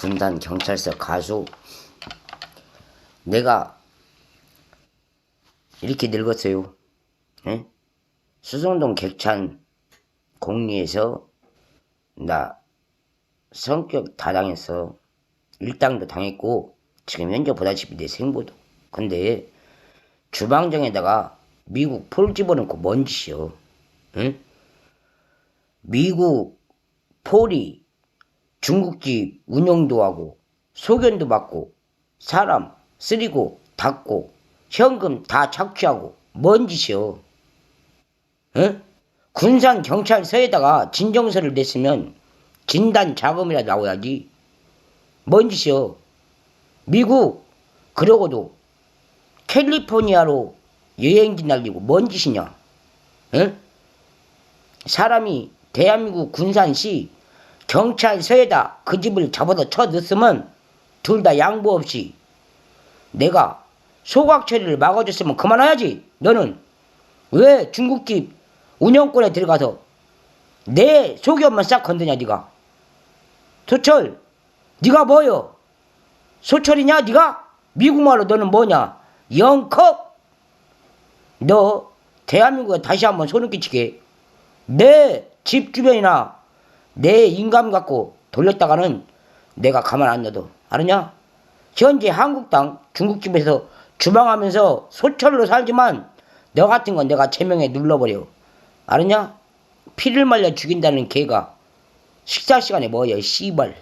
군단 경찰서 가수 내가 이렇게 늙었어요. 예? 수성동 객찬 공리에서 나 성격 다 당했어. 일당도 당했고 지금 현재 보다시피 내 생보도. 근데 주방장에다가 미국 폴 집어넣고 뭔 짓이여. 응? 미국 폴이 중국집 운영도 하고 소견도 받고 사람 쓰리고 닫고 현금 다 착취하고 뭔 짓이여. 응? 군산 경찰서에다가 진정서를 냈으면 진단 자금이라 나와야지. 뭔 짓이여. 미국 그러고도 캘리포니아로 여행지 날리고 뭔 짓이냐. 응? 사람이 대한민국 군산시 경찰서에다 그 집을 잡아다 쳐 넣었으면 둘 다 양보 없이 내가 소각 처리를 막아줬으면 그만해야지. 너는 왜 중국집 운영권에 들어가서 내 소견만 싹 건드냐 네가? 소철 네가 뭐여? 소철이냐 네가? 미국말로 너는 뭐냐? 영컵! 너 대한민국에 다시 한번 소름 끼치게. 내 집 주변이나 내 인감 갖고 돌렸다가는 내가 가만 안 놔둬. 알았냐? 현재 한국당 중국집에서 주방하면서 소철로 살지만 너 같은 건 내가 제명에 눌러버려. 알았냐? 피를 말려 죽인다는 개가 식사 시간에 뭐야 씨발